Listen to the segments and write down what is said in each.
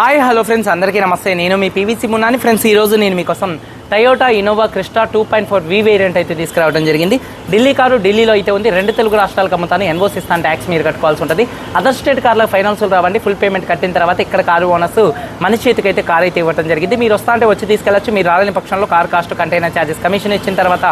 Hi hello friends. అందరికీ నమస్తే. నేను మీ పీవీసీ మున్నాని. ఫ్రెండ్స్ ఈరోజు నేను మీకోసం Toyota Innova Crysta two point four V variant అయితే తీసుకురావడం జరిగింది. ఢిల్లీ కారు ఢిల్లీలో అయితే ఉంది. రెండు తెలుగు రాష్ట్రాలకు అమ్ముతాను. ఎన్ఓస్ ఇస్తాను ట్యాక్స్ మీరు కట్టుకోవాల్సి ఉంటుంది. అదర్ స్టేట్ కార్లకు ఫైనాన్షియల్ రావండి. ఫుల్ పేమెంట్ కట్టిన తర్వాత ఇక్కడ కారు ఓనర్స్ మన చేతికి అయితే కార్ అయితే ఇవ్వడం జరిగింది. మీరు వస్తా అంటే వచ్చి తీసుకెళ్ళచ్చు. మీరు రాలేని పక్షంలో car cost container charges commission ఇచ్చిన తర్వాత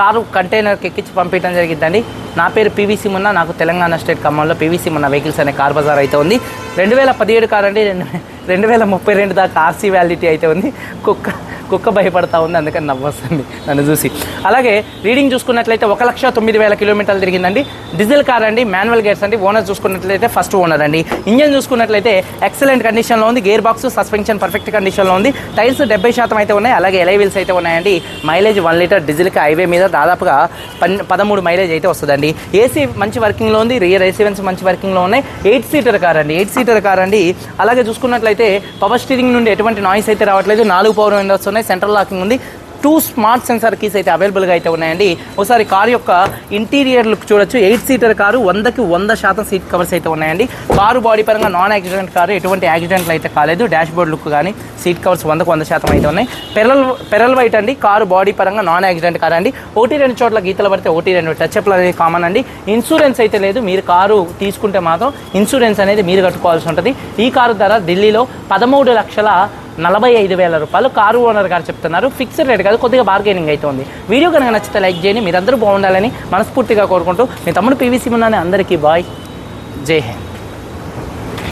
కారు కంటైనర్కి ఎక్కించి పంపించడం జరిగిందండి. నా పేరు పీవీసీ మున్న. నాకు తెలంగాణ స్టేట్ ఖమ్మంలో పీవీసీ మున్న వెహికల్స్ అనే కార్ బజార్ అయితే ఉంది. రెండు వేల పదిహేడు కార్ అండి రెండు రెండు వేల ముప్పై రెండు దాకా ఆర్సీ వ్యాలిటీ అయితే ఉంది. కుక్క కుక్క భయపడతా ఉంది అందుకని నవ్వొస్తుంది నన్ను చూసి. అలాగే రీడింగ్ చూసుకున్నట్లయితే ఒక లక్ష తొమ్మిది వేల కిలోమీటర్లు తిరిగిందండి. డీజిల్ కార్ అండి మాన్యువల్ గేర్స్ అండి ఓనర్ చూసుకున్నట్లయితే ఫస్ట్ ఓనర్ అండి. ఇంజన్ చూసుకున్నట్లయితే ఎక్సలెంట్ కండిషన్లో ఉంది గేర్ బాక్స్ సస్పెన్షన్ పర్ఫెక్ట్ కండిషన్లో ఉంది. టైర్స్ డెబ్బై శాతం అయితే ఉన్నాయి అలాగే ఎలై వీల్స్ అయితే ఉన్నాయండి. మైలేజ్ వన్ లీటర్ డీజిల్కి హైవే మీద దాదాపుగా పన్ పదమూడు మైలేజ్ అయితే వస్తుందండి. ఏసీ మంచి వర్కింగ్లో ఉంది రియర్ ఏసీవెన్స్ మంచి వర్కింగ్లో ఉన్నాయి. ఎయిట్ సీటర్ కార్ అండి ఎయిట్ సీటర్ కార్ అండి. అలాగే చూసుకున్నట్లయితే పవర్ స్టీరింగ్ నుండి ఎటువంటి నాయిస్ అయితే రావట్లేదు. నాలుగు పవర్ విండోస్ ఉన్నాయి సెంట్రల్ లాకింగ్ ఉంది. టూ స్మార్ట్ సెన్సార్ కీస్ అయితే అవైలబుల్గా అయితే ఉన్నాయండి. ఒకసారి కార్ యొక్క ఇంటీరియర్ లుక్ చూడొచ్చు. ఎయిట్ సీటర్ కారు వందకి వంద శాతం సీట్ కవర్స్ అయితే ఉన్నాయండి. కారు బాడీ పరంగా నాన్ యాక్సిడెంట్ కారు ఎటువంటి యాక్సిడెంట్లు అయితే కాలేదు. డాష్ బోర్డ్ లుక్ కానీ సీట్ కవర్స్ వందకు వంద శాతం అయితే ఉన్నాయి. పెరల్ పెరల్ వైట్ అండి. కారు బాడీ పరంగా నాన్ యాక్సిడెంట్ కారు అండి. ఒకటి రెండు చోట్ల గీతలు పడితే ఒకటి రెండు టచ్అప్లు అనేది కామన్ అండి. ఇన్సూరెన్స్ అయితే లేదు. మీరు కారు తీసుకుంటే మాత్రం ఇన్సూరెన్స్ అనేది మీరు కట్టుకోవాల్సి ఉంటుంది. ఈ కారు ధర ఢిల్లీలో పదమూడు లక్షల నలభై ఐదు వేల రూపాయలు కారు ఓనర్ గారు చెప్తున్నారు. ఫిక్స్డ్ రేట్ కాదు కొద్దిగా బార్గెనింగ్ అయితే ఉంది వీడియో కనుక నచ్చితే లైక్ చేయండి. మీరందరూ బాగుండాలని మనస్ఫూర్తిగా కోరుకుంటూ మీ తమ్ముడు పీవీసీ ఉన్నాను అందరికీ బాయ్. జై హింద్.